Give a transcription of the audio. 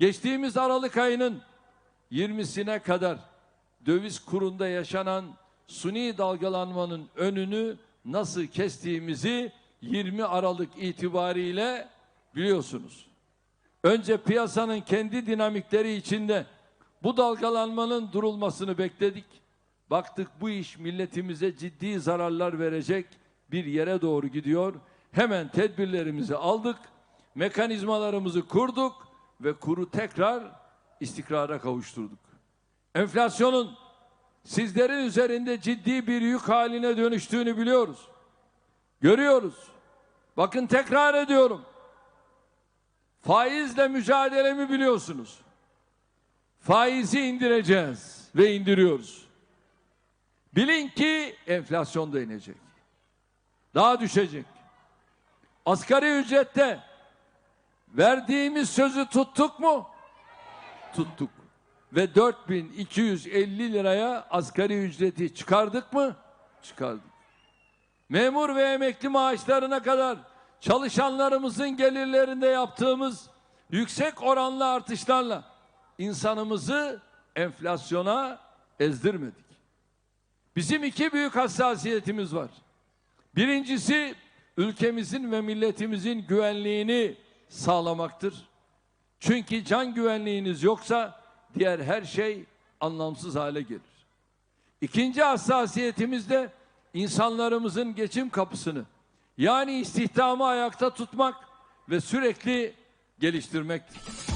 Geçtiğimiz Aralık ayının 20'sine kadar döviz kurunda yaşanan suni dalgalanmanın önünü nasıl kestiğimizi 20 Aralık itibariyle biliyorsunuz. Önce piyasanın kendi dinamikleri içinde bu dalgalanmanın durulmasını bekledik. Baktık bu iş milletimize ciddi zararlar verecek bir yere doğru gidiyor. Hemen tedbirlerimizi aldık, mekanizmalarımızı kurduk ve kuru tekrar istikrara kavuşturduk. Enflasyonun sizlerin üzerinde ciddi bir yük haline dönüştüğünü biliyoruz. Görüyoruz. Bakın tekrar ediyorum. Faizle mücadelemi biliyorsunuz. Faizi indireceğiz ve indiriyoruz. Bilin ki enflasyon da inecek. Daha düşecek. Asgari ücrette verdiğimiz sözü tuttuk mu? Tuttuk. Ve 4250 liraya asgari ücreti çıkardık mı? Çıkardık. Memur ve emekli maaşlarına kadar çalışanlarımızın gelirlerinde yaptığımız yüksek oranlı artışlarla insanımızı enflasyona ezdirmedik. Bizim iki büyük hassasiyetimiz var. Birincisi ülkemizin ve milletimizin güvenliğini sağlamaktır. Çünkü can güvenliğiniz yoksa diğer her şey anlamsız hale gelir. İkinci hassasiyetimiz de insanlarımızın geçim kapısını yani istihdamı ayakta tutmak ve sürekli geliştirmektir.